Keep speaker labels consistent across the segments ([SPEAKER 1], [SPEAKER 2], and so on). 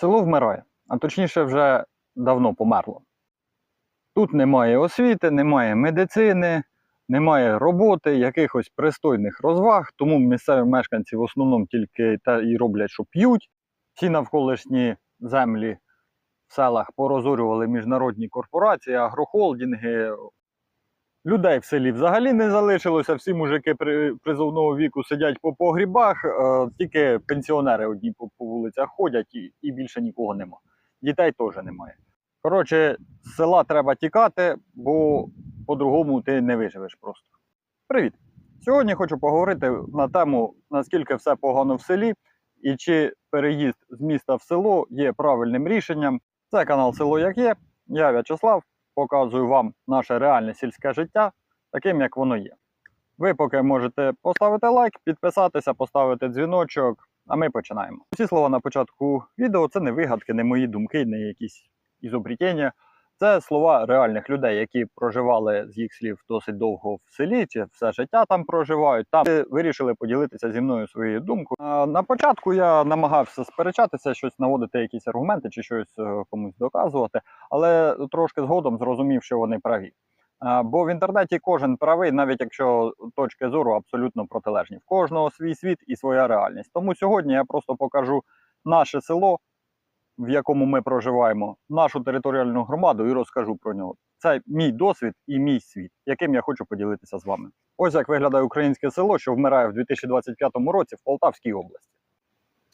[SPEAKER 1] Село вмирає, а точніше, вже давно померло. Тут немає освіти, немає медицини, немає роботи, якихось пристойних розваг, тому місцеві мешканці в основному тільки те і роблять, що п'ють. Всі навколишні землі в селах порозорювали міжнародні корпорації, агрохолдинги. Людей в селі взагалі не залишилося. Всі мужики при, призовного віку сидять по погрібах, е, тільки пенсіонери одні по вулицях ходять і, і більше нікого нема. Дітей теж немає. Коротше, з села треба тікати, бо по-другому ти не виживеш просто. Привіт! Сьогодні хочу поговорити на тему, наскільки все погано в селі і чи переїзд з міста в село є правильним рішенням. Це канал Село Як Є. Я В'ячеслав, показую вам наше реальне сільське життя таким, як воно є. Ви поки можете поставити лайк, підписатися, поставити дзвіночок, а ми починаємо. Усі слова на початку відео це не вигадки, не мої думки, не якісь ізобретіння. Це слова реальних людей, які проживали з їх слів досить довго в селі, чи все життя там проживають. Там вирішили поділитися зі мною своєю думкою. На початку я намагався сперечатися, щось наводити, якісь аргументи чи щось е, комусь доказувати, але трошки згодом зрозумів, що вони праві. Бо в інтернеті кожен правий, навіть якщо точки зору абсолютно протилежні. В кожного свій світ і своя реальність. Тому сьогодні я просто покажу наше село, в якому ми проживаємо, нашу територіальну громаду і розкажу про нього. Це мій досвід і мій світ, яким я хочу поділитися з вами. Ось як виглядає українське село, що вмирає в 2025 році в Полтавській області.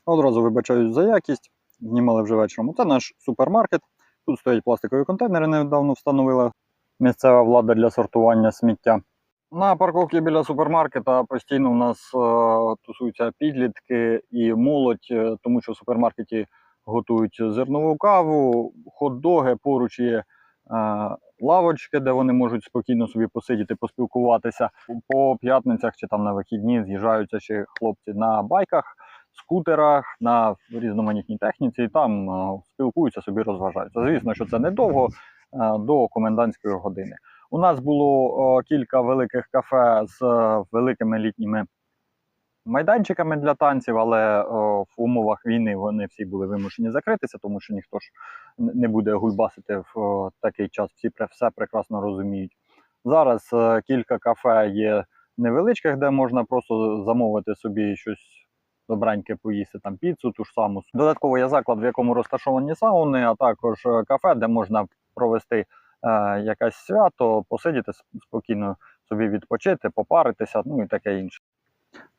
[SPEAKER 1] Одразу вибачаюсь за якість, знімали вже вечором. Це наш супермаркет. Тут стоять пластикові контейнери, недавно встановила місцева влада для сортування сміття. На парковці біля супермаркета постійно у нас е, тусуються підлітки і молодь, е, тому що в супермаркеті готують зернову каву, хот-доги, поруч є е, лавочки, де вони можуть спокійно собі посидіти, поспілкуватися. По п'ятницях чи там на вихідні з'їжджаються ще хлопці на байках, скутерах, на різноманітній техніці, і там е, спілкуються, собі розважаються. Звісно, що це недовго е, до комендантської години. У нас було кілька великих кафе з великими літніми майданчиками для танців, але о, в умовах війни вони всі були вимушені закритися, тому що ніхто ж не буде гульбасити в о, такий час. Всі все прекрасно розуміють. Зараз е, кілька кафе є невеличких, де можна просто замовити собі щось добреньке поїсти, там піцу, ту ж саму. Додатково є заклад, в якому розташовані сауни, а також е, кафе, де можна провести е, якесь свято, посидіти спокійно собі відпочити, попаритися, ну і таке інше.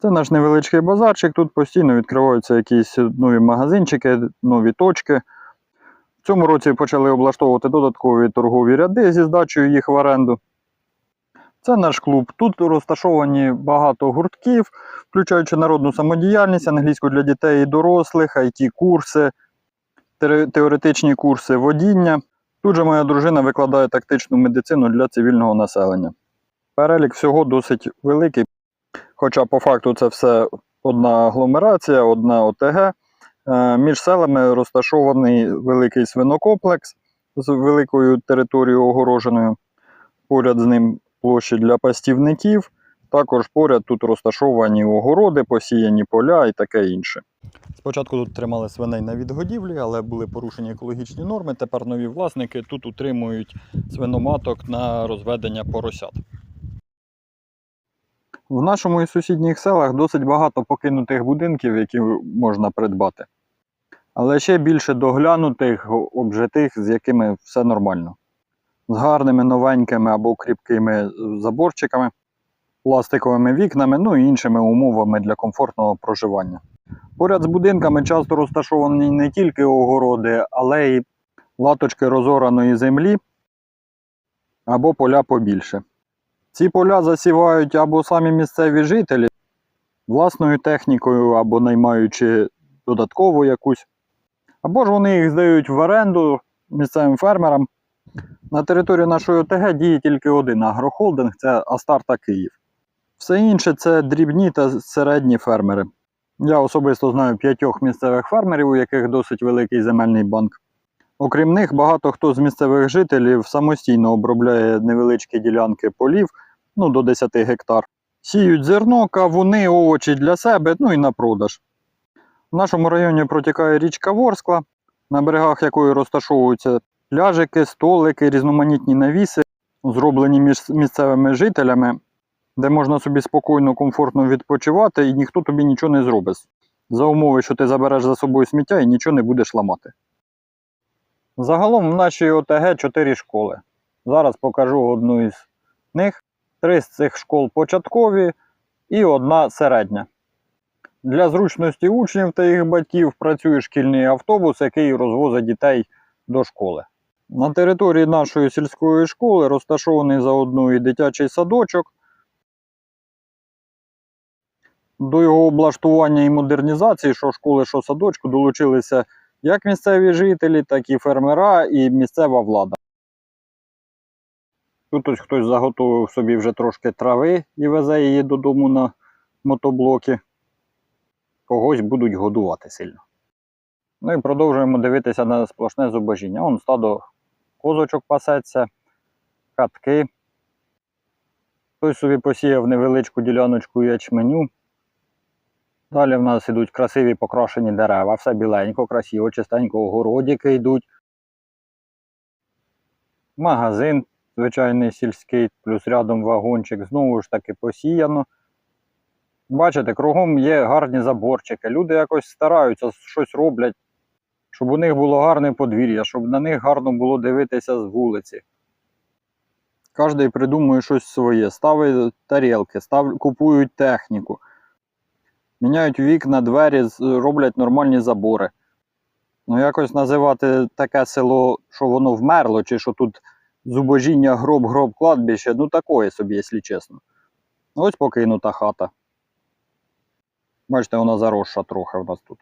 [SPEAKER 1] Це наш невеличкий базарчик. Тут постійно відкриваються якісь нові магазинчики, нові точки. В цьому році почали облаштовувати додаткові торгові ряди зі здачею їх в оренду. Це наш клуб. Тут розташовані багато гуртків, включаючи народну самодіяльність, англійську для дітей і дорослих, it курси теоретичні курси водіння. Тут же моя дружина викладає тактичну медицину для цивільного населення. Перелік всього досить великий. Хоча по факту це все одна агломерація, одна ОТГ. Е, Між селами розташований великий свинокомплекс з великою територією огороженою. Поряд з ним площі для пастівників. Також поряд тут розташовані огороди, посіяні поля і таке інше. Спочатку тут тримали свиней на відгодівлі, але були порушені екологічні норми. Тепер нові власники тут утримують свиноматок на розведення поросят. В нашому і сусідніх селах досить багато покинутих будинків, які можна придбати. Але ще більше доглянутих, обжитих, з якими все нормально. З гарними новенькими або кріпкими заборчиками, пластиковими вікнами, ну і іншими умовами для комфортного проживання. Поряд з будинками часто розташовані не тільки огороди, але й латочки розораної землі або поля побільше. Ці поля засівають або самі місцеві жителі власною технікою, або наймаючи додаткову якусь, або ж вони їх здають в оренду місцевим фермерам. На території нашої ОТГ діє тільки один агрохолдинг це Астарта Київ. Все інше це дрібні та середні фермери. Я особисто знаю п'ятьох місцевих фермерів, у яких досить великий земельний банк. Окрім них, багато хто з місцевих жителів самостійно обробляє невеличкі ділянки полів ну, до 10 гектар. Сіють зерно, кавуни, овочі для себе, ну і на продаж. В нашому районі протікає річка Ворскла. на берегах якої розташовуються пляжики, столики, різноманітні навіси, зроблені між місцевими жителями, де можна собі спокійно, комфортно відпочивати, і ніхто тобі нічого не зробить. За умови, що ти забереш за собою сміття і нічого не будеш ламати. Загалом в нашій ОТГ 4 школи. Зараз покажу одну із них. Три з цих школ початкові і одна середня. Для зручності учнів та їх батьків працює шкільний автобус, який розвозить дітей до школи. На території нашої сільської школи розташований заодно і дитячий садочок. До його облаштування і модернізації, що школи, що садочку, долучилися як місцеві жителі, так і фермера і місцева влада. Тут ось хтось заготовив собі вже трошки трави і везе її додому на мотоблоки. Когось будуть годувати сильно. Ну і продовжуємо дивитися на сплошне зубожіння. Вон стадо козочок пасеться, хатки. Хтось собі посіяв невеличку діляночку ячменю. Далі в нас ідуть красиві покрашені дерева, все біленько, красиво, чистенько, огородики йдуть. Магазин, звичайний сільський, плюс рядом вагончик, знову ж таки посіяно. Бачите, кругом є гарні заборчики. Люди якось стараються, щось роблять, щоб у них було гарне подвір'я, щоб на них гарно було дивитися з вулиці. Кожен придумує щось своє, ставить тарілки, став... купують техніку, міняють вікна, двері, роблять нормальні забори. Ну, якось називати таке село, що воно вмерло, чи що тут зубожіння, гроб, гроб, кладбище, ну такое собі, якщо чесно. Ось покинута хата. Бачите, вона заросша трохи у нас тут.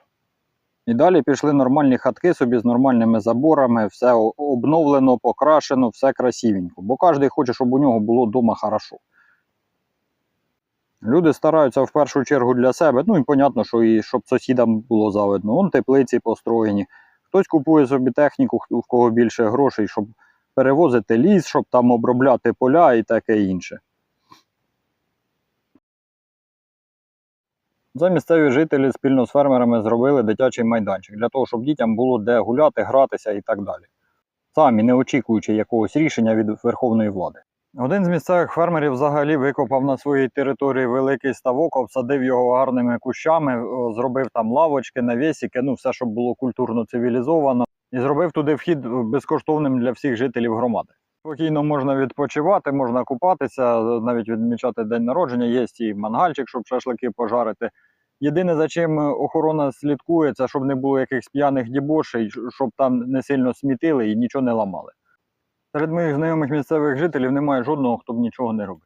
[SPEAKER 1] І далі пішли нормальні хатки собі з нормальними заборами, все обновлено, покрашено, все красивенько. Бо кожен хоче, щоб у нього було вдома хорошо. Люди стараються в першу чергу для себе, ну і понятно, що і щоб сусідам було завидно. Вон теплиці построєні. Хтось купує собі техніку, в кого більше грошей, щоб перевозити ліс, щоб там обробляти поля і таке інше. Це місцеві жителі спільно з фермерами зробили дитячий майданчик для того, щоб дітям було де гуляти, гратися і так далі. Самі не очікуючи якогось рішення від верховної влади. Один з місцевих фермерів взагалі викопав на своїй території великий ставок, обсадив його гарними кущами, зробив там лавочки, навісики, ну все, щоб було культурно цивілізовано, і зробив туди вхід безкоштовним для всіх жителів громади. Спокійно можна відпочивати, можна купатися, навіть відмічати день народження. Є і мангальчик, щоб шашлики пожарити. Єдине, за чим охорона слідкує, це щоб не було якихось п'яних дібошей, щоб там не сильно смітили і нічого не ламали. Серед моїх знайомих місцевих жителів немає жодного, хто б нічого не робив.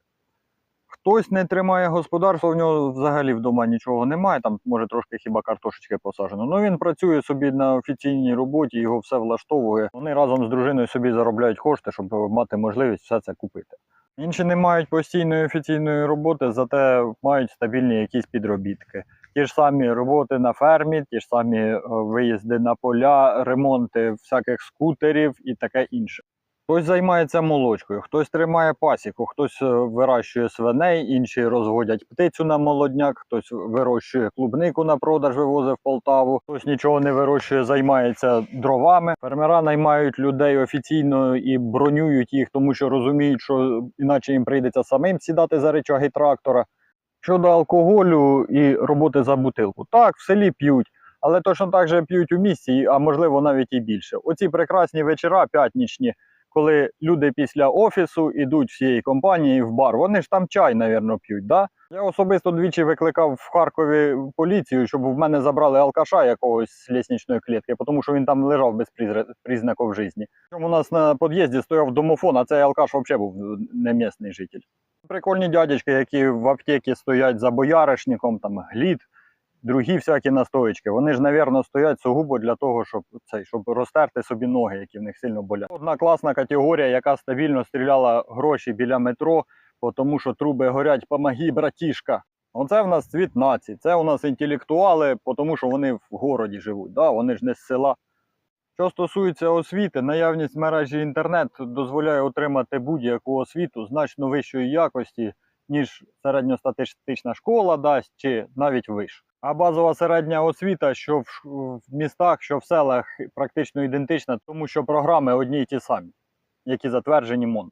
[SPEAKER 1] Хтось не тримає господарство, в нього взагалі вдома нічого немає, там може трошки хіба картошечки посаджено. Ну він працює собі на офіційній роботі, його все влаштовує. Вони разом з дружиною собі заробляють кошти, щоб мати можливість все це купити. Інші не мають постійної офіційної роботи, зате мають стабільні якісь підробітки. Ті ж самі роботи на фермі, ті ж самі е, виїзди на поля, ремонти всяких скутерів і таке інше. Хтось займається молочкою, хтось тримає пасіку, хтось е, вирощує свиней, інші розводять птицю на молодняк, хтось вирощує клубнику на продаж, вивозить в Полтаву, хтось нічого не вирощує, займається дровами. Фермера наймають людей офіційно і бронюють їх, тому що розуміють, що іначе їм прийдеться самим сідати за речаги трактора. Щодо алкоголю і роботи за бутилку, так, в селі п'ють. Але точно так же п'ють у місті, а можливо навіть і більше. Оці прекрасні вечора п'ятнічні, коли люди після офісу йдуть всієї компанії в бар. Вони ж там чай, напевно, п'ють. Да? Я особисто двічі викликав в Харкові поліцію, щоб в мене забрали алкаша якогось з лісничної клітки, тому що він там лежав без признаків житті. У нас на під'їзді стояв домофон, а цей алкаш взагалі був не місний житель. Прикольні дядечки, які в аптеці стоять за бояришником, там глід, другі всякі настоечки. Вони ж, напевно, стоять сугубо для того, щоб цей, щоб розтерти собі ноги, які в них сильно болять. Одна класна категорія, яка стабільно стріляла гроші біля метро, тому що труби горять, помоги, братішка. Оце в нас цвіт нації, це у нас інтелектуали, тому що вони в городі живуть, да? вони ж не з села. Що стосується освіти, наявність мережі інтернет дозволяє отримати будь-яку освіту значно вищої якості, ніж середньостатистична школа дасть чи навіть виш. А базова середня освіта, що в, містах, що в селах, практично ідентична, тому що програми одні й ті самі, які затверджені МОН.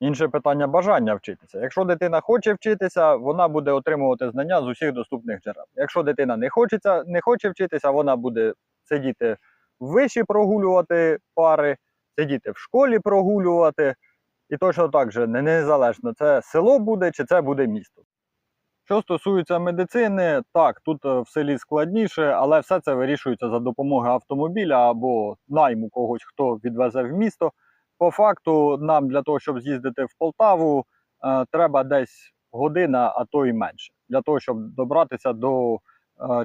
[SPEAKER 1] Інше питання бажання вчитися. Якщо дитина хоче вчитися, вона буде отримувати знання з усіх доступних джерел. Якщо дитина не, хочеться, не хоче вчитися, вона буде сидіти в виші прогулювати пари, сидіти в школі прогулювати. І точно так же, не- незалежно, це село буде чи це буде місто. Що стосується медицини, так, тут е, в селі складніше, але все це вирішується за допомогою автомобіля або найму когось, хто відвезе в місто. По факту, нам для того, щоб з'їздити в Полтаву, е, треба десь година, а то і менше, для того, щоб добратися до е,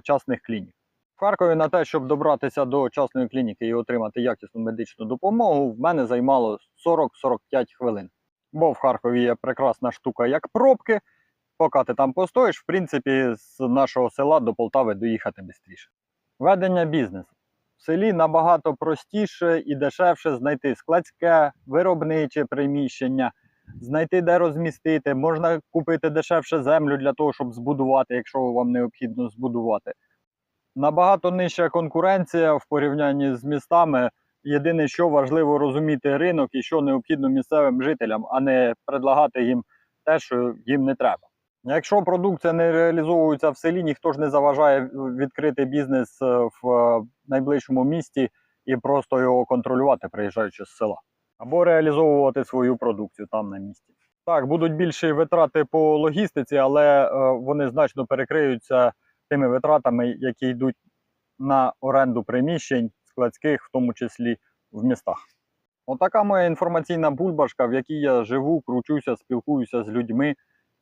[SPEAKER 1] частних клінік. В Харкові на те, щоб добратися до частної клініки і отримати якісну медичну допомогу, в мене займало 40-45 хвилин. Бо в Харкові є прекрасна штука, як пробки. Поки ти там постоїш, в принципі, з нашого села до Полтави доїхати швидше. Ведення бізнесу. В селі набагато простіше і дешевше знайти складське, виробниче приміщення, знайти де розмістити. Можна купити дешевше землю для того, щоб збудувати, якщо вам необхідно збудувати. Набагато нижча конкуренція в порівнянні з містами. Єдине, що важливо розуміти ринок і що необхідно місцевим жителям, а не предлагати їм те, що їм не треба. Якщо продукція не реалізовується в селі, ніхто ж не заважає відкрити бізнес е, в е, найближчому місті і просто його контролювати, приїжджаючи з села, або реалізовувати свою продукцію там на місці. Так, будуть більші витрати по логістиці, але е, вони значно перекриються тими витратами, які йдуть на оренду приміщень складських, в тому числі в містах. Отака моя інформаційна бульбашка, в якій я живу, кручуся, спілкуюся з людьми,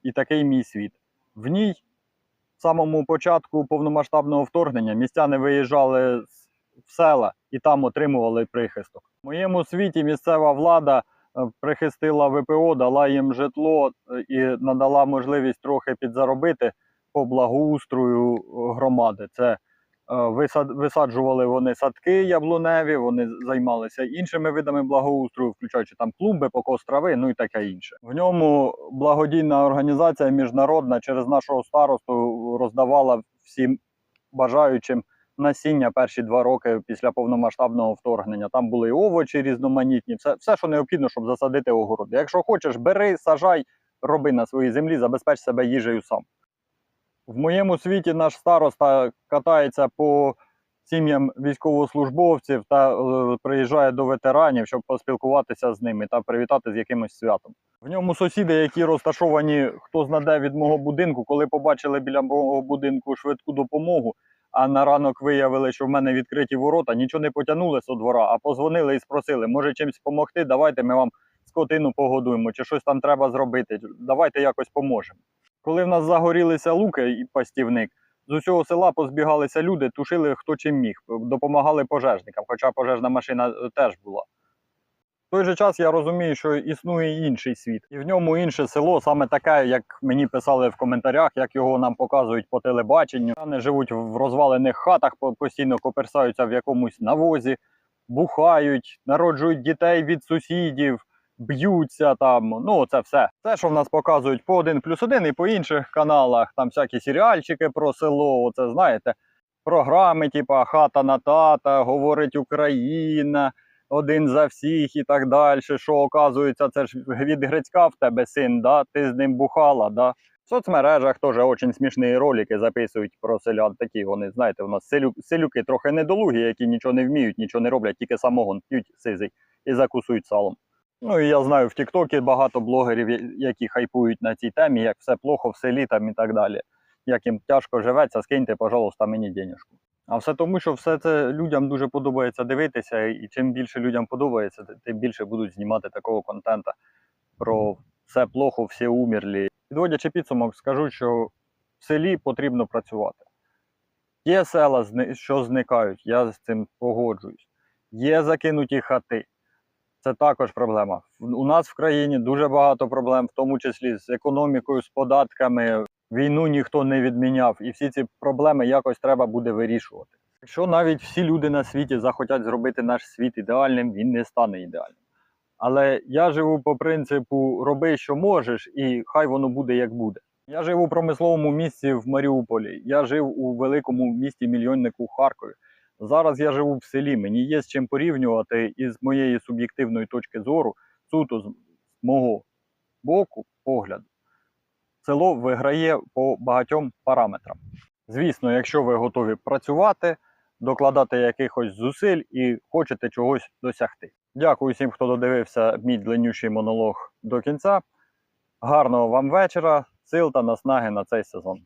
[SPEAKER 1] і такий мій світ. В ній в самому початку повномасштабного вторгнення містяни виїжджали в села і там отримували прихисток. В моєму світі місцева влада е, прихистила ВПО, дала їм житло е, і надала можливість трохи підзаробити по благоустрою громади. Це Висаджували вони садки яблуневі, вони займалися іншими видами благоустрою, включаючи там клумби, покос трави, ну і таке інше. В ньому благодійна організація міжнародна через нашого старосту роздавала всім бажаючим насіння перші два роки після повномасштабного вторгнення. Там були і овочі різноманітні, все, все, що необхідно, щоб засадити огород. Якщо хочеш, бери, сажай, роби на своїй землі, забезпеч себе їжею сам. В моєму світі наш староста катається по сім'ям військовослужбовців та е, приїжджає до ветеранів, щоб поспілкуватися з ними та привітати з якимось святом. В ньому сусіди, які розташовані хто знаде від мого будинку, коли побачили біля мого будинку швидку допомогу, а на ранок виявили, що в мене відкриті ворота, нічого не потягнули з двора, а позвонили і спросили, може чимось допомогти, давайте ми вам скотину погодуємо, чи щось там треба зробити. Давайте якось поможемо. Коли в нас загорілися луки і пастівник, з усього села позбігалися люди, тушили хто чим міг, допомагали пожежникам, хоча пожежна машина е, теж була. В той же час я розумію, що існує інший світ, і в ньому інше село, саме таке, як мені писали в коментарях, як його нам показують по телебаченню. Вони живуть в розвалених хатах, постійно коперсаються в якомусь навозі, бухають, народжують дітей від сусідів, б'ються там. Ну, це все. Це, що в нас показують по 1 плюс 1 і по інших каналах, там всякі серіальчики про село, оце знаєте, програми, типа Хата на тата, говорить Україна, один за всіх і так далі. Що оказується, це ж від Грицька в тебе син, да? ти з ним бухала. Да? В соцмережах теж дуже смішні ролики записують про селян. Такі вони, знаєте, у нас селю, селюки трохи недолугі, які нічого не вміють, нічого не роблять, тільки самогон п'ють сизий і закусують салом. Ну і я знаю в Тіктокі багато блогерів, які хайпують на цій темі, як все плохо в селі і так далі. Як їм тяжко живеться, скиньте, пожалуйста, мені денежку. А все тому, що все це людям дуже подобається дивитися, і чим більше людям подобається, тим більше будуть знімати такого контента про все плохо, всі умерлі. Підводячи підсумок, скажу, що в селі потрібно працювати. Є села, що зникають, я з цим погоджуюсь. Є закинуті хати. Це також проблема. У нас в країні дуже багато проблем, в тому числі з економікою, з податками. Війну ніхто не відміняв, і всі ці проблеми якось треба буде вирішувати. Якщо навіть всі люди на світі захотять зробити наш світ ідеальним, він не стане ідеальним. Але я живу по принципу роби, що можеш, і хай воно буде як буде. Я жив у промисловому місті в Маріуполі. Я жив у великому місті мільйоннику Харкові. Зараз я живу в селі. Мені є з чим порівнювати і з моєї суб'єктивної точки зору, суто з мого боку, погляду. Село виграє по багатьом параметрам. Звісно, якщо ви готові працювати, докладати якихось зусиль і хочете чогось досягти. Дякую всім, хто додивився мій длиннющий монолог до кінця. Гарного вам вечора, сил та наснаги на цей сезон.